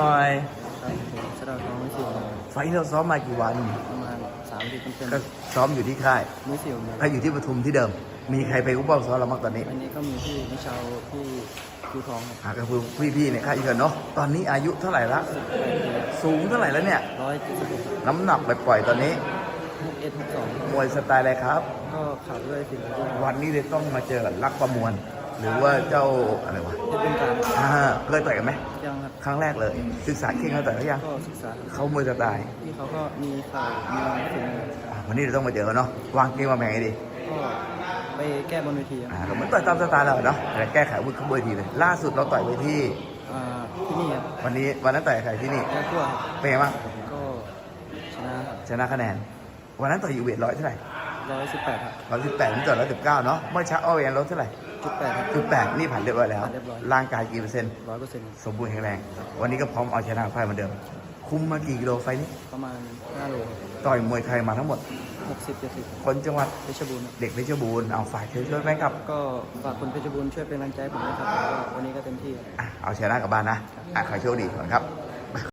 ครับผมสระของมือสิวไฟท์เราซ้อมมากี่วัน ประมาณสามปีเต็มก็ซ้อมอยู่ที่ค่ายๆมือสิวเนี่ยถ้าอยู่ที่ปทุมที่เดิม มีใครไปอุ้มเป้าซ้อมเราบ้างตอนนี้วันนี้ก็มีพี่นิชาวพี่คิวทองครับหาก็คือพี่ๆในค่ายอีกคนเนาะ ตอนนี้อายุเท่าไหร่ละ สูงเท่าไหร่แล้วเนี่ย ร้อยเจ็ดสิบเอ็ดน้ำหนักปล่อยๆตอนนี้ หกเอ็ดหกสองมวยสไตล์อะไรครับ ก็ขาดด้วยสิบด้วยวันนี้เลยต้องมาเจอกับลักประมวล หรือว่าเจ้าอะไรวะที่เป็นการอ่าเคยต่อยกันไหมยังครับครั้งแรกเลย ศึกษาเก่งแล้วต่อยเขายังก็ศึกษาเขามวยสไตล์ที่เขาก็มีข่าวมีฝีมืออ่าวันนี้เราต้องมาเจอกันเนาะวางเกมวางแผนให้ดีก็ไปแก้บนเวทีครับอ่าเราเหมือนต่อยตามสไตล์เราเนาะแต่แก้ไขอาวุ้นขบวนทีเลยล่าสุดเราต่อยไปที่อ่าที่นี่ครับวันนี้วันนั้นต่อยกับใครที่นี่แก้ขั้วครับเป็นไงบ้างก็ชนะครับชนะคะแนน วันนั้นต่อยอยู่เวทร้อยเท่าไหร่ร้อยสิบแปดครับร้อยสิบแปดนี่ต่อยร้อยสิบเก้าเนาะเมื่อเช้าเอาเวนลดเท่าไหร่ จุดแปดครับจุดแปดนี่ผ่านเรียบร้อยแล้ว ผ่านเรียบร้อย ร่างกายกี่เปอร์เซ็นต์ร้อยเปอร์เซ็นต์สมบูรณ์แข็งแรง วันนี้ก็พร้อมเอาชนะไฟเหมือนเดิม คุมมากี่กิโลไฟนี้ประมาณห้าโลต่อยมวยไทยมาทั้งหมด หกสิบเจ็ดสิบคนจังหวัดเพชรบูรณ์ครับเด็กเพชรบูรณ์เอาฝากเชิญชวนแฟนคลับก็ฝากคนเพชรบูรณ์ช่วยเป็นกำลังใจให้ผมด้วยครับแล้วก็วันนี้ก็เต็มที่ครับ อะเอาชนะกลับบ้านนะอะขอให้โชคดีก่อนครับ